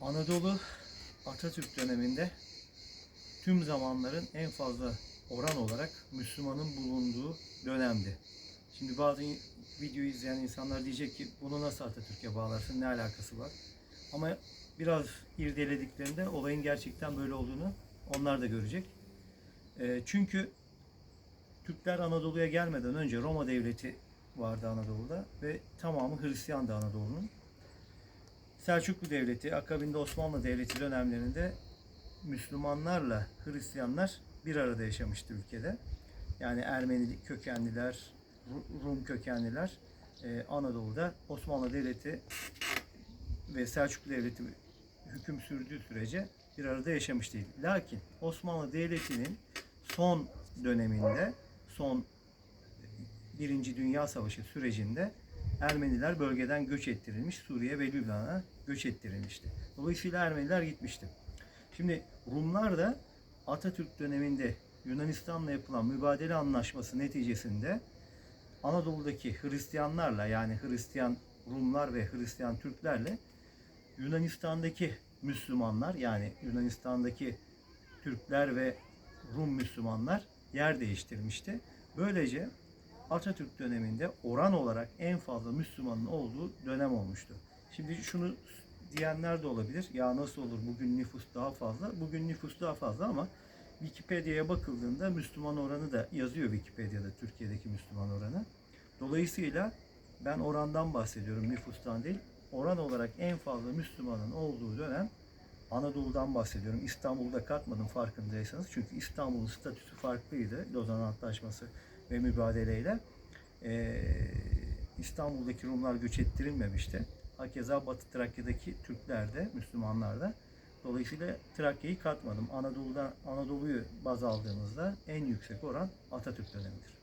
Anadolu Atatürk döneminde tüm zamanların en fazla oran olarak Müslümanın bulunduğu dönemdi. Şimdi bazı videoyu izleyen insanlar diyecek ki bunu nasıl Atatürk'e bağlarsın, ne alakası var? Ama biraz irdelediklerinde olayın gerçekten böyle olduğunu onlar da görecek. Ee, çünkü Türkler Anadolu'ya gelmeden önce Roma Devleti vardı Anadolu'da ve tamamı Hristiyandı Anadolu'nun. Selçuklu Devleti, akabinde Osmanlı Devleti dönemlerinde Müslümanlarla Hristiyanlar bir arada yaşamıştı ülkede. Yani Ermeni kökenliler, Ru- Rum kökenliler e, Anadolu'da Osmanlı Devleti ve Selçuklu Devleti hüküm sürdüğü sürece bir arada yaşamış değil. Lakin Osmanlı Devleti'nin son döneminde, son Birinci Dünya Savaşı sürecinde Ermeniler bölgeden göç ettirilmiş, Suriye ve Lübnan'a göç ettirilmişti. Dolayısıyla Ermeniler gitmişti. Şimdi Rumlar da Atatürk döneminde Yunanistan'la yapılan mübadele anlaşması neticesinde Anadolu'daki Hristiyanlarla yani Hristiyan Rumlar ve Hristiyan Türklerle Yunanistan'daki Müslümanlar yani Yunanistan'daki Türkler ve Rum Müslümanlar yer değiştirmişti. Böylece Atatürk döneminde oran olarak en fazla Müslümanın olduğu dönem olmuştu. Şimdi şunu diyenler de olabilir. Ya nasıl olur bugün nüfus daha fazla? Bugün nüfus daha fazla ama Wikipedia'ya bakıldığında Müslüman oranı da yazıyor Wikipedia'da Türkiye'deki Müslüman oranı. Dolayısıyla ben orandan bahsediyorum nüfustan değil. Oran olarak en fazla Müslümanın olduğu dönem Anadolu'dan bahsediyorum. İstanbul'da katmadım farkındaysanız. Çünkü İstanbul'un statüsü farklıydı. Lozan Antlaşması ve mübadeleyle. Ee, İstanbul'daki Rumlar göç ettirilmemişti. Hakeza Batı Trakya'daki Türkler de, Müslümanlar da. Dolayısıyla Trakya'yı katmadım. Anadolu'da Anadolu'yu baz aldığımızda en yüksek oran Atatürk dönemidir.